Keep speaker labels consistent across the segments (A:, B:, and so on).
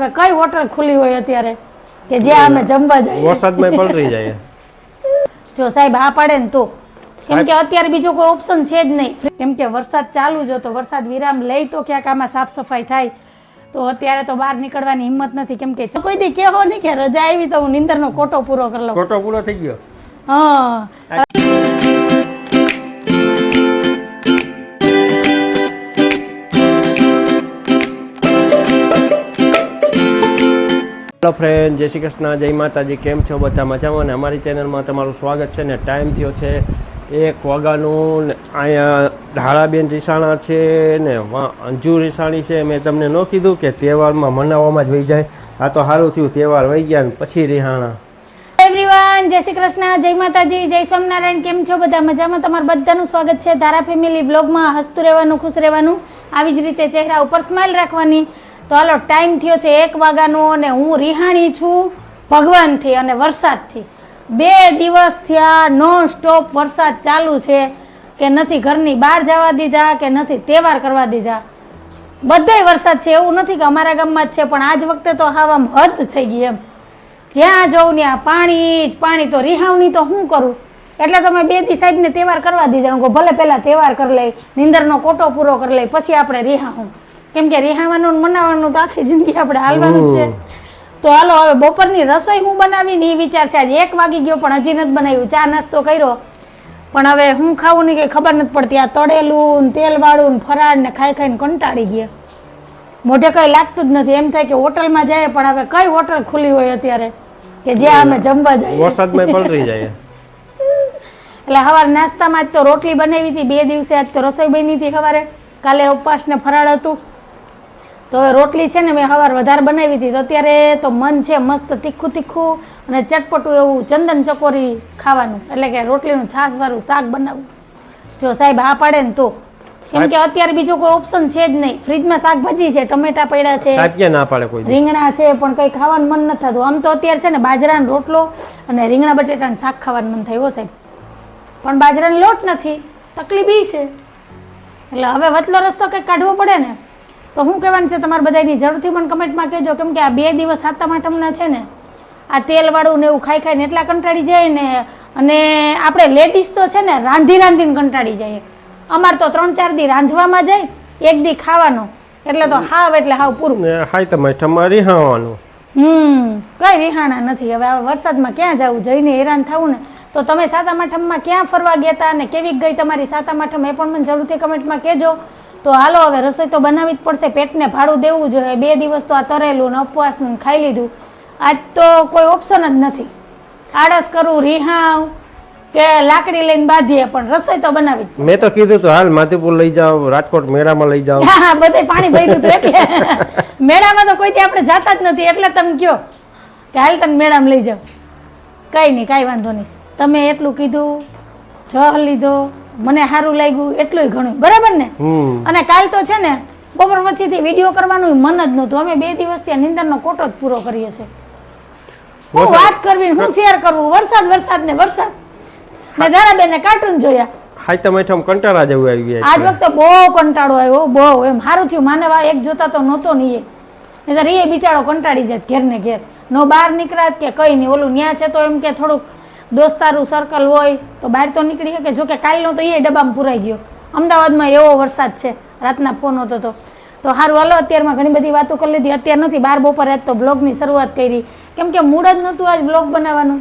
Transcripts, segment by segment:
A: હવે કઈ હોટલ ખુલ્લી હોય અત્યારે? કે જ્યાં અમે જમવા જઈએ
B: વરસાદમાં પલરી જાય.
A: જો સાહેબ આ પાડે ને તો. કેમ કે અત્યારે બીજો કોઈ ઓપ્શન છે જ નહીં. કેમ કે વરસાદ ચાલુ જ હતો. વરસાદ વિરામ લઈ તો ક્યાંક આમાં સાફ સફાઈ થાય. તો અત્યારે તો બહાર નીકળવાની હિંમત નથી. કેમ કે કોઈ દી કેવો નહીં કે રજા આવી તો હું નીંદરનો કોટો પૂરો કરી લઉં.
B: કોટો પૂરો થઈ ગયો.
A: હા.
B: હેલો ફ્રેન્ડ જય શ્રી કૃષ્ણ, જય માતાજી, કેમ છો? બધા મજામાં? ને અમારી ચેનલમાં તમારું સ્વાગત છે ને ટાઈમ થયો છે એક વાગ્યાનું. અહીંયા ધારાબેન રીસાણા છે ને અંજુ રીસાણી છે. મેં તમને ન કીધું કે તહેવારમાં મનાવવામાં જ વહી જાય. આ તો સારું થયું, તહેવાર વહી ગયા પછી રિહાણા.
A: એવરીવન જય શ્રી કૃષ્ણ, જય માતાજી, જય સ્વામિનારાયણ, કેમ છો? બધા મજામાં? તમારું બધાનું સ્વાગત છે ધારા ફેમિલી બ્લોગમાં હસતું રહેવાનું, ખુશ રહેવાનું. આવી જ રીતે ચહેરા ઉપર સ્માઇલ રાખવાની. હાલો ટાઈમ થયો છે એક વાગ્યાનો અને હું રિહાણી છું ભગવાનથી અને વરસાદથી. બે દિવસ થયા નોન સ્ટોપ વરસાદ ચાલુ છે કે નથી ઘરની બહાર જવા દીધા કે નથી તહેવાર કરવા દીધા. બધાય વરસાદ છે, એવું નથી કે અમારા ગામમાં જ છે, પણ આજ વખતે તો હાવ આમ હદ થઈ ગઈ એમ. જ્યાં જઉં ત્યાં પાણી જ પાણી, તો રિહાવની તો શું કરું? એટલે તમે બે દી સાહેબને તહેવાર કરવા દીધા. ભલે પહેલાં તહેવાર કરી લઈ, નિંદરનો કોટો પૂરો કરી લઈ, પછી આપણે રિહાવું. કેમ કે રિહાવાનું ને મનાવવાનું તો આખી જિંદગી આપણે હાલવાનું છે. તો હાલો હવે બપોરની રસોઈ હું બનાવીને એ વિચાર છે આજે એક વાગી ગયો પણ હજી નથી બનાવ્યું. ચા નાસ્તો કર્યો. પણ હવે હું ખાવું ને કંઈ ખબર નથી પડતી. આ તળેલું ને તેલવાળું ને ફરાળ ને ખાઈ ખાઈને કંટાળી ગયા. મોઢે કંઈ લાગતું જ નથી. એમ થાય કે હોટલમાં જાય પણ હવે કઈ હોટલ ખુલ્લી હોય અત્યારે? કે જ્યાં અમે જમવા જઈએ
B: વરસાદમાં પલટી જાય.
A: એટલે સવારે નાસ્તામાં આજ તો રોટલી બનાવી હતી. બે દિવસે આજ તો રસોઈ બની હતી સવારે. કાલે ઉપવાસ ને ફરાળ હતું. તો હવે રોટલી છે ને મેં સવાર વધારે બનાવી હતી. તો અત્યારે તો મન છે મસ્ત તીખું તીખું અને ચટપટું એવું ચંદન ચકોરી ખાવાનું. એટલે કે રોટલીનું છાશવાળું શાક બનાવવું. જો સાહેબ આ પાડે ને તો. કેમ કે અત્યારે બીજો કોઈ ઓપ્શન છે જ નહીં. ફ્રીજમાં શાકભાજી છે ટમેટા પડ્યા છે.
B: સાહેબ ક્યાં ના પાડે કોઈ
A: રીંગણા છે પણ કંઈ ખાવાનું મન નથી થતું. આમ તો અત્યારે છે ને બાજરાનો રોટલો અને રીંગણા બટેટાનું શાક ખાવાનું મન થયું સાહેબ. પણ બાજરાનો લોટ નથી. તકલીફ છે. એટલે હવે વચલો રસ્તો કંઈક કાઢવો પડે ને. તો શું કહેવાનું છે તમારે બધાની જરૂરથી મને કમેન્ટમાં કહેજો કેમ કે આ બે દિવસ સાતમ આઠમના છે ને આ તેલવાળું ને એવું ખાઈ ખાઈને એટલા કંટાળી જાય ને અને આપણે લેડીઝ તો છે ને રાંધી રાંધીને કંટાળી જાય અમારે તો ત્રણ ચાર દી રાંધવામાં જાય એક દી ખાવાનો. એટલે તો હાવ એટલે હાવ પૂરું.
B: હાય તમે તમારી હાવાનું
A: હમ કઈ રિહાણા નથી. હવે આ વરસાદમાં ક્યાં જવું? જઈને હેરાન થવું ને. તો તમે સાતમ આઠમમાં ક્યાં ફરવા ગયા હતા અને કેવી ગઈ તમારી સાતમ આઠમ એ પણ મને જરૂરથી કમેન્ટમાં કહેજો. તો હાલો હવે રસોઈ તો બનાવવી જ પડશે. પેટને ભાડું દેવું જોઈએ. બે દિવસ તો આ તરેલું ને ઉપવાસનું ખાઈ લીધું. આજ તો કોઈ ઓપ્શન જ નથી. આળસ કરું રિહાવ કે લાકડી લઈને બાંધીએ પણ રસોઈ તો બનાવી
B: મેં તો કીધું તો હાલ માધીપુર લઈ જાઓ રાજકોટ મેળામાં લઈ જાઓ.
A: હા હા બધે પાણી ભર્યું હતું એટલે. મેળામાં તો કોઈથી આપણે જાતા જ નથી. એટલે તમે કયો કે હાલ તમે મેળામાં લઈ જાઓ. કંઈ નહીં કાંઈ વાંધો નહીં. તમે એટલું કીધું જહ લીધો. મને સારું લાગ્યું એટલું ઘણું બરાબર ને? અને કાલ તો છે ને બપોર પછીથી વીડિયો કરવાનું મન જ નહોતું. અમે બે દિવસથી આ નિંદરનો કોટો જ પૂરો કરીએ છીએ. હું વાત કરવી હું શેર કરવું. વરસાદ વરસાદ ને વરસાદ. ને દારાબેને કાર્ટૂન જોયા.
B: હાય તમે ઠમ કંટાળા જેવું આવી ગયા
A: આજ વખતે બહુ કંટાળો આવ્યો બહુ. એમ સારું થયું. માનવા એક જોતા તો નહોતો નહીં એ. નહીંતર એ બિચારો કંટાળી જાય ઘેર ને ઘેર. નો બહાર નીકળાત કે કઈ નહીં ઓલું ન્યા છે તો એમ કે થોડુંક દોસ્તારું સર્કલ હોય તો બહાર તો નીકળી શકે. જોકે કાલનો તો એ ડબ્બામાં પુરાઈ ગયો. અમદાવાદમાં એવો વરસાદ છે. રાતના ફોન હતો તો. તો સારું હાલો, અત્યારમાં ઘણી બધી વાતો કરી લીધી. અત્યાર નથી, બાર બપોરે આજ તો બ્લોગની શરૂઆત કરી. કેમ કે મૂડ જ નહોતું આજ બ્લોગ બનાવવાનું.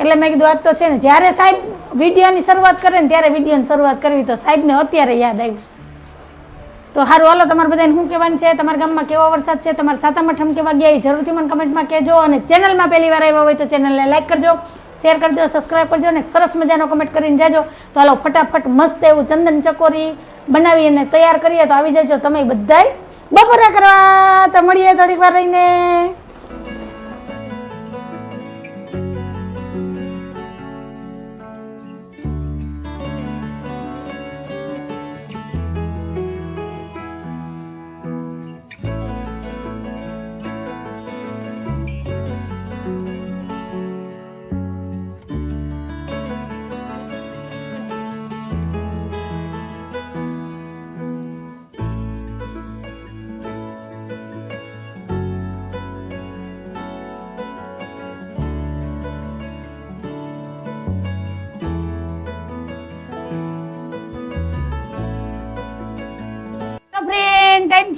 A: એટલે મેં કીધું, આજ તો છે ને, જ્યારે સાહેબ વિડીયોની શરૂઆત કરે ને ત્યારે વિડીયોની શરૂઆત કરવી. તો સાહેબને અત્યારે યાદ આવ્યું. તો સારું હાલો, તમારે બધાને શું કહેવાનું છે? તમારા ગામમાં કેવો વરસાદ છે? તમારા સાતમ આઠમ કેવા ગયા? એ જરૂરથી મને કમેન્ટમાં કહેજો અને ચેનલમાં પહેલી વાર આવ્યા હોય તો ચેનલને લાઇક કરજો, શેર કરજો સબસ્ક્રાઈબ કરજો અને સરસ મજાનો કમેન્ટ કરીને જાજો. તો હાલો, ફટાફટ મસ્ત એવું ચંદન ચકોરી બનાવી અને તૈયાર કરીએ. તો આવી જજો, તમે બધાય બપોરા કરવા. તો મળીએ થોડીક વાર રહીને.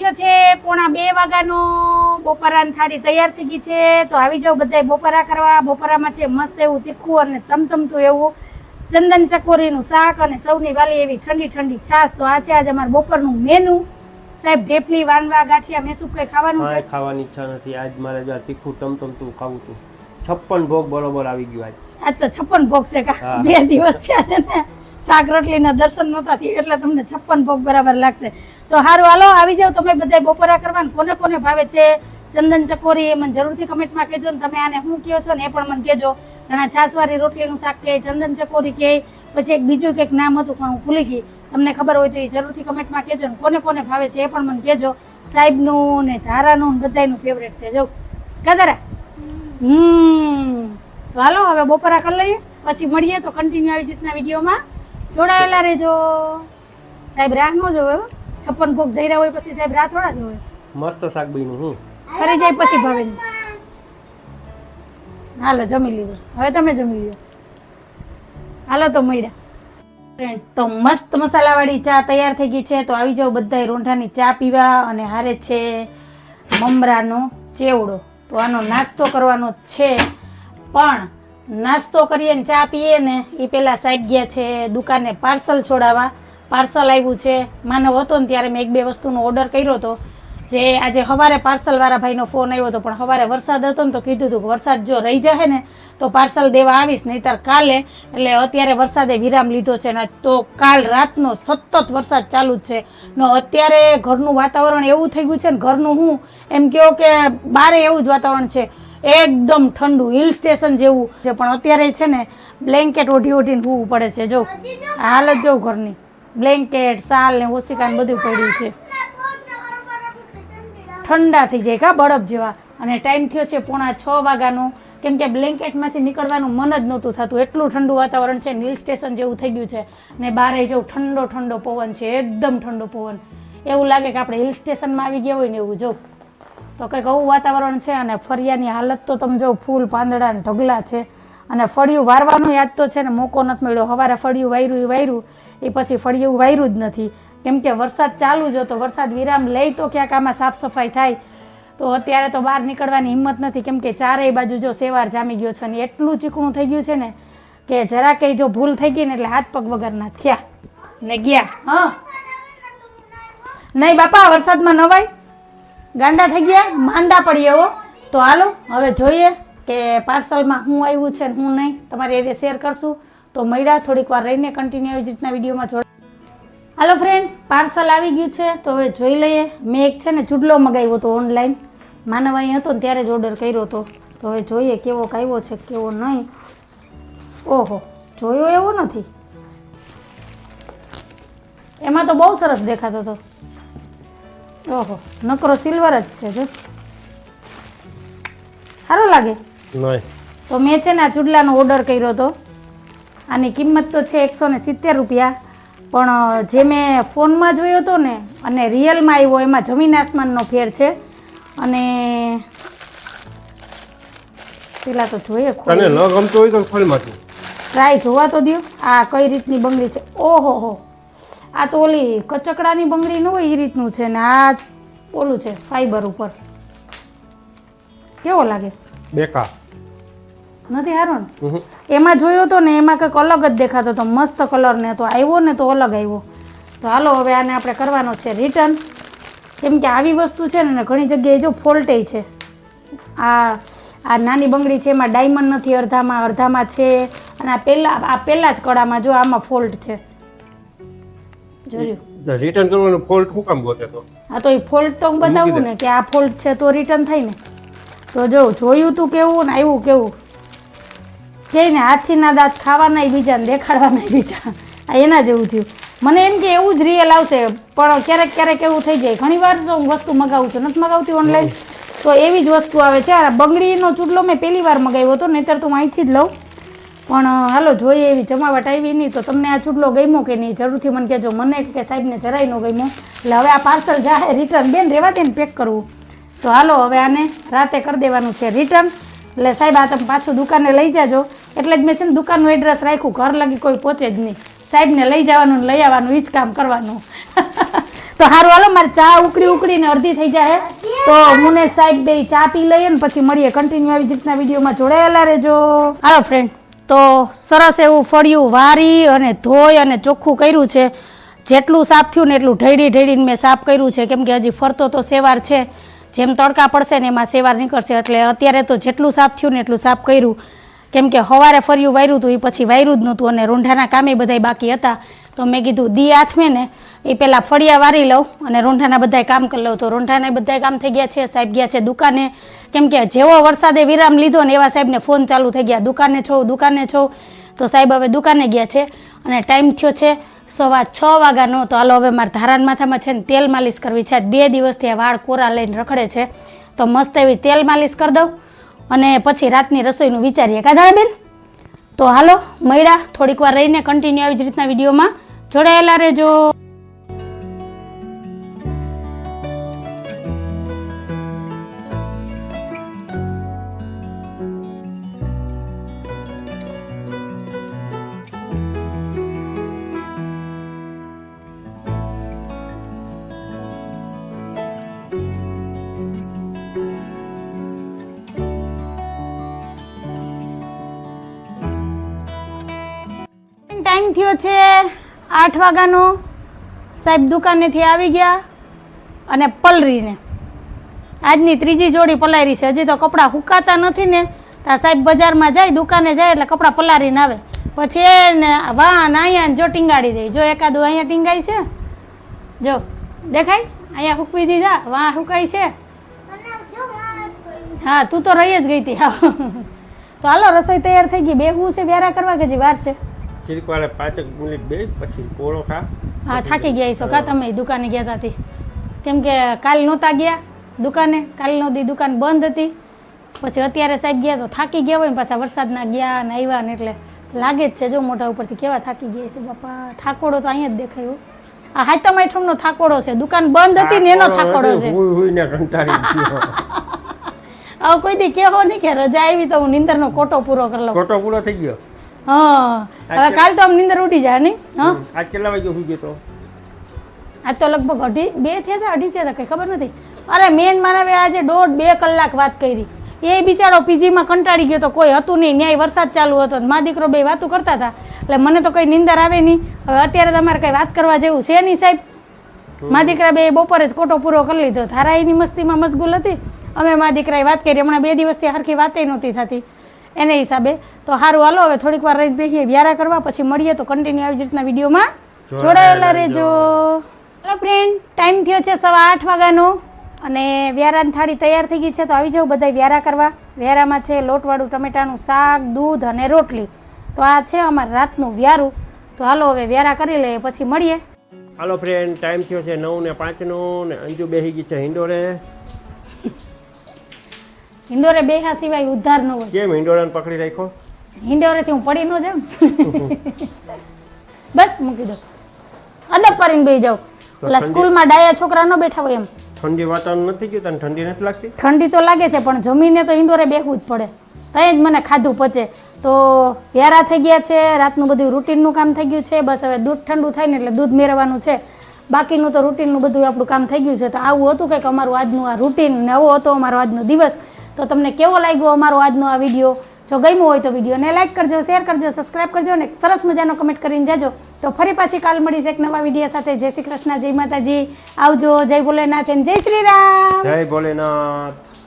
A: થયો છે પોણા બે વાગ્યાનો બપોરાની થાળી તૈયાર થઈ ગઈ છે. તો આવી જાવ બધા બપોરા કરવા. બપોરામાં છે મસ્ત એવું તીખું અને તમતમતું એવું ચંદન ચકોરીનું શાક અને સૌની વાલી એવી ઠંડી ઠંડી છાશ. તો આ છે આજે અમારું બપોરનું મેનુ. સાહેબ ઢેપલી વાનવા ગાંઠિયા મેસું કંઈ ખાવાનું છે?
B: ખાવાની ઈચ્છા નથી. આજ મારે જો તીખું તમતમતું ખાવું હતું. છપ્પન ભોગ બરોબર આવી ગયું આજ.
A: આજ તો છપ્પન ભોગ છે કા? બે દિવસ થયા છે ને. શાક રોટલીના દર્શન નહોતા થયા, એટલે તમને છપ્પન ભોગ બરાબર લાગશે. તો સારું હાલો, આવી જાઓ, તમે બધા બપોરા કરવાનું. કોને કોને ભાવે છે? ચંદન ચકોરી મને જરૂરથી કમેન્ટમાં કહેજો ને તમે આને શું કહો છો ને એ પણ મને કહેજો. ઘણા છાસવાળી રોટલીનું શાક કહે, ચંદન ચકોરી કહે, પછી એક બીજું કંઈક નામ હતું પણ હું ભૂલી ગઈ. તમને ખબર હોય તો એ જરૂરથી કમેન્ટમાં કહેજો ને કોને કોને ભાવે છે એ પણ મને કહેજો. સાહેબનું ને ધારાનું ને બધાયનું ફેવરેટ છે. જો, કદારા. હમ હાલો, હવે બપોરા કરી લઈએ. પછી મળીએ તો કન્ટિન્યુ આવી રીતના વિડીયોમાં. જોડાયેલા રહેજો. સાહેબ રાહ ન જોવે છપ્પન ભોગ ધૈર્યા હોય પછી સાહેબ રાહ થોડા જોવે.
B: મસ્ત શાક બન્યું હું
A: ફરી જાય પછી ભાવે હાલો જમી લીધું. હવે તમે જમી લ્યો. હાલો તો મળ્યા ફ્રેન્ડ તો મસ્ત મસાલાવાળી ચા તૈયાર થઈ ગઈ છે તો આવી જાઓ બધા રોંઠાની ચા પીવા અને હારે છે મમરાનો ચેવડો. તો આનો નાસ્તો કરવાનો છે પણ નાસ્તો કરીએ ને ચા પીએ ને એ પેલા સાઈડ ગયા છે દુકાને પાર્સલ છોડાવવા. પાર્સલ આવ્યું છે. માનવ હતો ને ત્યારે મેં એક બે વસ્તુનો ઓર્ડર કર્યો હતો. જે આજે સવારે પાર્સલવાળા ભાઈનો ફોન આવ્યો હતો, પણ સવારે વરસાદ હતો ને તો કીધું હતું કે વરસાદ જો રહી જાય ને તો પાર્સલ દેવા આવીશ, નહીંતર કાલે, એટલે અત્યારે વરસાદે વિરામ લીધો છે ને તો કાલ રાતનો સતત વરસાદ ચાલુ જ છે. ને અત્યારે ઘરનું વાતાવરણ એવું થઈ ગયું છે ને ઘરનું હું એમ કહો કે બારે એવું જ વાતાવરણ છે. એકદમ ઠંડુ હિલ સ્ટેશન જેવું છે. પણ અત્યારે છે ને બ્લેન્કેટ ઓઢી ઓઢીને હોવું પડે છે. જો હાલત જો ઘરની. બ્લેન્કેટ સાલ ને ઓશિકા બધું પડ્યું છે. ઠંડા થઈ જાય કા બરફ જેવા. અને ટાઈમ થયો છે પોણા છ વાગ્યાનો. કેમ કે બ્લેન્કેટમાંથી નીકળવાનું મન જ નહોતું થતું. એટલું ઠંડુ વાતાવરણ છે હિલ સ્ટેશન જેવું થઈ ગયું છે. ને બારે જો ઠંડો ઠંડો પવન છે. એકદમ ઠંડો પવન. એવું લાગે કે આપણે હિલ સ્ટેશનમાં આવી ગયા હોય ને એવું, જો. તો કંઈક આવું વાતાવરણ છે અને ફરિયાની હાલત તો તમે જો ફૂલ પાંદડા ને ઢગલા છે. અને ફળિયું વારવાનું યાદ તો છે ને મોકો નથી મળ્યો. સવારે ફળિયું વાયરું એ વાયરું એ પછી ફળિયું વાયરું જ નથી. કેમ કે વરસાદ ચાલુ જ હતો. વરસાદ વિરામ લઈ તો ક્યાંક આમાં સાફ સફાઈ થાય. તો અત્યારે તો બહાર નીકળવાની હિંમત નથી. કેમ કે ચારેય બાજુ જો સેવાર જામી ગયો છે અને એટલું ચીકણું થઈ ગયું છે ને કે જરા કંઈ જો ભૂલ થઈ ગઈ ને એટલે હાથ પગ વગરના થયા. ને ગયા. હા. નહીં બાપા વરસાદમાં નવાય? ગાંડા થઈ ગયા, માંદા પડીએ હો. તો હાલો, હવે જોઈએ કે પાર્સલમાં શું આવ્યું છે શું નહીં. તમારી એરિયા શેર કરશું. તો મળ્યા, થોડીક વાર રહીને કન્ટિન્યુ આવી રીતના વિડીયોમાં જોડ હાલો ફ્રેન્ડ પાર્સલ આવી ગયું છે, તો હવે જોઈ લઈએ. મેં એક છે ને ચૂડલો મગાવ્યો હતો ઓનલાઈન માનવ અહીં હતો ને ત્યારે જ ઓર્ડર કર્યો હતો. તો હવે જોઈએ કેવો કાયવો છે, કેવો નહીં. ઓહો, જોયો એવો નથી? એમાં તો બહુ સરસ દેખાતો હતો. ઓહો નકરો સિલ્વર જ છે જો. સારું લાગે?
B: નહીં.
A: તો મેં છે ને આ ચૂડલાનો ઓર્ડર કર્યો હતો આની કિંમત તો છે એકસો ને સિત્તેર રૂપિયા. પણ જે મેં ફોનમાં જોયો હતો ને અને રિયલમાં આવ્યો એમાં જમીન આસમાનનો ફેર છે. અને પેલા તો જોઈએ
B: તને ન ગમતું હોય તો ફળમાંથી
A: ટ્રાય જોવા તો દ્યો. આ કઈ રીતની બંગડી છે? ઓહો હો. આ તો ઓલી કચકડાની બંગડી ન હોય એ રીતનું છે ને આ ઓલું છે ફાઈબર ઉપર. કેવો લાગે?
B: બેકાર.
A: નથી હારો ને? એમાં જોયો તો ને એમાં કંઈક અલગ જ દેખાતો હતો મસ્ત કલર ને તો આવ્યો ને તો અલગ આવ્યો. તો હાલો હવે આને આપણે કરવાનો છે રિટર્ન કેમ કે આવી વસ્તુ છે ને ઘણી જગ્યાએ જો ફોલ્ટે છે. આ આ નાની બંગડી છે એમાં ડાયમંડ નથી અડધામાં અડધામાં છે. અને આ પહેલાં આ પહેલાં જ કળામાં જો આમાં ફોલ્ટ છે.
B: રિટર્ન કરવાનો ફોલ્ટ શું કામ ગોતે તો?
A: હા તો એ ફોલ્ટ તો હું બતાવું ને કે આ ફોલ્ટ છે તો રિટર્ન થાય ને. તો જો જોયું તું કેવું ને આવ્યું કેવું? કે ને હાથીના દાંત ખાવાના બીજા ને દેખાડવાના બીજા આ એના જેવું થયું. મને એમ કે એવું જ રિયલ આવશે પણ ક્યારેક ક્યારેક એવું થઈ જાય. ઘણી વાર તો હું વસ્તુ મગાવું છું નથી મગાવતી ઓનલાઈન તો એવી જ વસ્તુ આવે છે. આ બંગડીનો ચૂડલો મેં પહેલી વાર મગાવ્યો હતો નહીતર તો હું અહીંથી જ લઉં. પણ, હાલો, જોઈએ એવી જમાવટ આવી નહીં તો તમને આ ચૂડલો ગમ્યો કે નહીં? જરૂરથી મને કહેજો. મને કે સાહેબને જરાય ન ગમ્યો. એટલે હવે આ પાર્સલ જાય રિટર્ન બેન રહેવા દે ને પેક કરવું. તો હાલો, હવે આને રાતે કરી દેવાનું છે રિટર્ન એટલે સાહેબ, આ તમે પાછું દુકાને લઈ જાજો. એટલે જ મેં છે ને દુકાનનું એડ્રેસ રાખ્યું. ઘર લગી કોઈ પહોંચે જ નહીં. સાહેબને લઈ જવાનું લઈ આવવાનું એ જ કામ કરવાનું. તો હારું, હાલો, મારે ચા ઉકળી ઉકળીને અડધી થઈ જાય તો મુને સાહેબ બે ચા પી લઈએ ને પછી મળીએ. કન્ટિન્યુ આવી રીતના વિડીયોમાં. જોડાયેલા રહેજો. હાલો ફ્રેન્ડ તો સરસ એવું ફળિયું વારી અને ધોઈ અને ચોખ્ખું કર્યું છે. જેટલું સાફ થયું ને એટલું ઢળી ઢળીને મેં સાફ કર્યું છે. કેમ કે હજી ફરતો તો સેવાર છે. જેમ તડકા પડશે ને એમાં સેવાર નીકળશે. એટલે અત્યારે તો જેટલું સાફ થયું ને એટલું સાફ કર્યું. કેમ કે સવારે ફર્યું, વાયરું હતું, એ પછી વાયરું જ નહોતું અને રૂંઢાના કામે બધાય બાકી હતા. તો મેં કીધું, દી આથમે ને, એ પહેલાં ફળિયા વારી લઉં અને રૂંઢાના બધાય કામ કરી લઉં. તો રૂંઢાના બધાય કામ થઈ ગયા છે, સાહેબ ગયા છે દુકાને. કેમ કે જેવો વરસાદે વિરામ લીધો ને એવા સાહેબને ફોન ચાલુ થઈ ગયા, દુકાને છો દુકાને છો. તો સાહેબ હવે દુકાને ગયા છે અને ટાઈમ થયો છે સવા છ વાગ્યાનો. તો હાલો હવે મારા ધારાન માથામાં છે ને તેલ માલિશ કરવી છે. બે દિવસથી આ વાળ કોરા લઈને રખડે છે. તો મસ્ત એવી તેલ માલિશ કરી દઉં અને પછી રાતની રસોઈનું વિચારીએ, કા બેન તો હાલો, મળ્યા થોડીક વાર રહીને કન્ટિન્યુ આવી જ રીતના વિડીયોમાં. જોડાયેલા રહેજો. થયો છે આઠ વાગ્યાનો. સાહેબ દુકાનેથી આવી ગયા અને પલરીને. આજની ત્રીજી જોડી પલારી છે. હજી તો કપડાં હુકાતા નથી ને. તો સાહેબ બજારમાં જાય, દુકાને જાય એટલે કપડાં પલારીને આવે. પછી એને વાહ ને અહીંયા જો ટીંગાડી દે. જો એકાદું અહીંયા ટીંગાય છે. જો, દેખાય? અહીંયા હુકવી દીધા, વાહ હુકાય છે. હા, તું તો રહી જ ગઈ હતી. હા તો હાલો, રસોઈ તૈયાર થઈ ગઈ. બેહવું છે, વ્યારા કરવા કે હજી વાર છે?
B: ચીરક વાળે પાંચેક મિનિટ બે પછી કોળો ખા.
A: હા થાકી ગયા છો કા તમે દુકાને ગયા તાથી કેમ કે કાલ નહોતા ગયા દુકાને કાલ દી દુકાન બંધ હતી. પછી અત્યારે સાહેબ ગયા તો થાકી ગયા હોય ને પાછા વરસાદના ગયા ને આવ્યા ને એટલે લાગે જ છે જો મોઢા ઉપરથી કેવા થાકી ગયા છે બાપા. થાકોડો તો અહીંયા જ દેખાયો આ હાતમ આઠમનો થાકોડો છે. દુકાન બંધ હતી ને એનો થાકોડો છે.
B: હુઈ હુઈને કંટાળી ગયો.
A: કોઈ દી કેવો નહીં કે રજા આવી તો હું નીંદરનો કોટો પૂરો કરી લઉં.
B: કોટો પૂરો થઈ ગયો?
A: હા હવે કાલ તો આમ નીંદર ઉડી જાય નહીં? હા?
B: આજ કેટલા વાગે સુઈ ગયો તો?
A: આજ તો લગભગ અઢી બે થયા હતા અઢી થયા હતા કંઈ ખબર નથી. અરે મેન માનવે આજે દોઢ બે કલાક વાત કરી. એ બિચારો પીજીમાં કંટાળી ગયો તો કોઈ હતું નહીં. ન્યાય વરસાદ ચાલુ હતો મા દીકરો બે વાતો કરતા હતા. એટલે મને તો કંઈ નિંદર આવે નહીં. હવે અત્યારે તમારે કંઈ વાત કરવા જેવું છે નહીં સાહેબ. મા દીકરા બે બપોરે જ કોટો પૂરો કરી લીધો. થારા એની મસ્તીમાં મશગુલ હતી. અમે મા દીકરાએ વાત કરી. હમણાં બે દિવસથી હરખી વાતે નહોતી થતી. એને હિસાબે. તો સારું હાલો હવે થોડીક વાર રહી બેસીએ વ્યારા કરવા પછી મળીએ તો કન્ટિન્યુ આવી જ રીતના વિડીયોમાં. જોડાયેલા રહેજો. હેલો ફ્રેન્ડ ટાઈમ થયો છે સવા આઠ વાગ્યાનો અને વ્યારાની થાળી તૈયાર થઈ ગઈ છે તો આવી જાઓ બધા વ્યારા કરવા. વ્યારામાં છે લોટવાળું ટમેટાનું શાક દૂધ અને રોટલી. તો આ છે અમારે રાતનું વ્યારું. તો હાલો હવે વ્યારા કરી લઈએ પછી મળીએ.
B: હાલો ફ્રેન્ડ ટાઈમ થયો છે નવ ને પાંચનો ને અંજુ બેસી ગઈ છે હિંડોરે
A: હિંડોરે બેહા સિવાય ઉદ્ધાર ન હોય.
B: કેમ હિંડોરાને પકડી રાખ્યો?
A: હિંડોરેથી હું પડી ન જાઉં? બસ મૂકી દો અલગ કરીને બેસી જાઉં. ઓલા સ્કૂલમાં ડાયા છોકરા ન બેઠા હોય એમ.
B: ઠંડી વાતાવરણ નથી ગયું તને ઠંડી નથી લાગતી?
A: ઠંડી તો લાગે છે પણ જમીને તો ઇન્ડોરે બેહવું જ પડે. ત્યાં જ મને ખાધું પચે. તો હેરા થઈ ગયા છે રાતનું બધું રૂટીનનું કામ થઈ ગયું છે બસ હવે દૂધ ઠંડુ થાય ને એટલે દૂધ મેળવવાનું છે. બાકીનું તો રૂટીનનું બધું આપણું કામ થઈ ગયું છે. તો આવું હતું કંઈક અમારું આજનું આ રૂટીન ને આવો હતો અમારો આજનો દિવસ. તો તમને કેવો લાગ્યો અમારો આજનો આ વીડિયો? જો ગમ્યો હોય તો વિડીયોને લાઈક કરજો, શેર કરજો સબસ્ક્રાઈબ કરજો અને સરસ મજાનો કમેન્ટ કરીને જાજો. તો ફરી પાછી કાલ મળીશ એક નવા વીડિયો સાથે. જય શ્રી કૃષ્ણ, જય માતાજી. આવજો, જય ભોલેનાથ જય શ્રી રામ.
B: જય ભોલેનાથ.